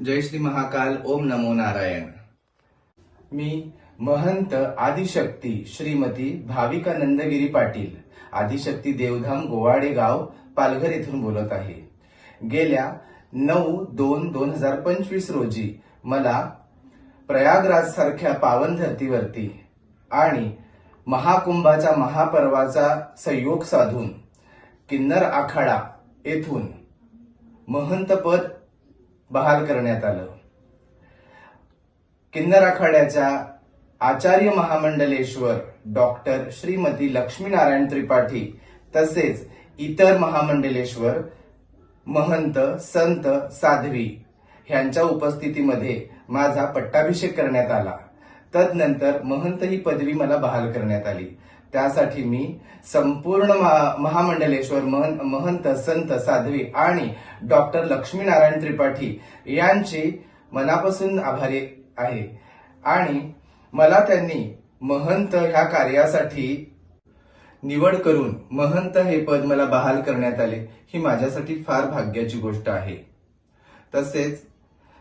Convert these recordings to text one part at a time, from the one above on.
जय श्री महाकाल ओम नमो नारायण. मी महंत आदिशक्ती श्रीमती भाविका नंदगिरी पाटील आदिशक्ती देवधाम गोवाडे गाव पालघर येथून बोलत आहे. गेल्या नऊ दोन दोन हजार पंचवीस रोजी मला प्रयागराज सारख्या पावन धर्तीवरती आणि महाकुंभाचा महापर्वाचा संयोग साधून किन्नर आखाडा येथून महंतपद बहाल करण्यात आलं. किन्नर आखाड्याच्या आचार्य महामंडलेश्वर डॉक्टर श्रीमती लक्ष्मीनारायण त्रिपाठी तसेच इतर महामंडलेश्वर महंत संत साध्वी ह्यांच्या उपस्थितीमध्ये माझा पट्टाभिषेक करण्यात आला. तदनंतर महंत ही पदवी मला बहाल करण्यात आली. त्यासाठी मी संपूर्ण महा- महामंडलेश्वर महं- महंत संत साध्वी आणि डॉक्टर लक्ष्मीनारायण त्रिपाठी यांची मनापासून आभारी आहे. आणि मला त्यांनी महंत ह्या कार्यासाठी निवड करून महंत हे पद मला बहाल करण्यात आले ही माझ्यासाठी फार भाग्याची गोष्ट आहे. तसेच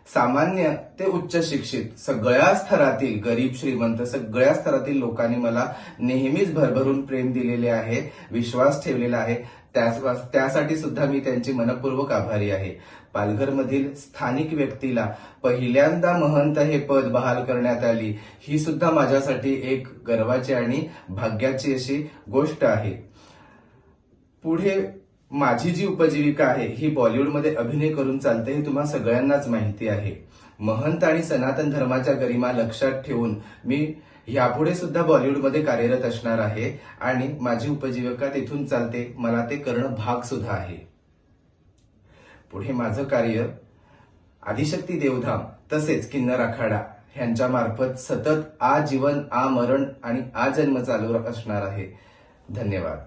सामान्य ते उच्च शिक्षित सगळ्या स्तरातील गरीब श्रीमंत सगळ्या स्तरातील लोकांनी मला नेहमीच भरभरून प्रेम दिलेले आहे विश्वास ठेवलेला आहे. त्यासाठी सुद्धा मी त्यांची मनपूर्वक आभारी आहे. पालघरमधील स्थानिक व्यक्तीला पहिल्यांदा महंत हे पद बहाल करण्यात आली ही सुद्धा माझ्यासाठी एक गर्वाची आणि भाग्याची अशी गोष्ट आहे. पुढे माझी जी उपजीविका आहे ही बॉलिवूडमध्ये अभिनय करून चालते हे तुम्हा सगळ्यांनाच माहिती आहे. महंत आणि सनातन धर्माच्या गरिमा लक्षात ठेवून मी यापुढे सुद्धा बॉलिवूडमध्ये कार्यरत असणार आहे आणि माझी उपजीविका तिथून चालते मला ते करणं भाग सुद्धा आहे. पुढे माझं कार्य आदिशक्ती देवधाम तसेच किन्नर आखाडा ह्यांच्या मार्फत सतत आजीवन आ मरण आणि आजन्म चालू असणार आहे. धन्यवाद.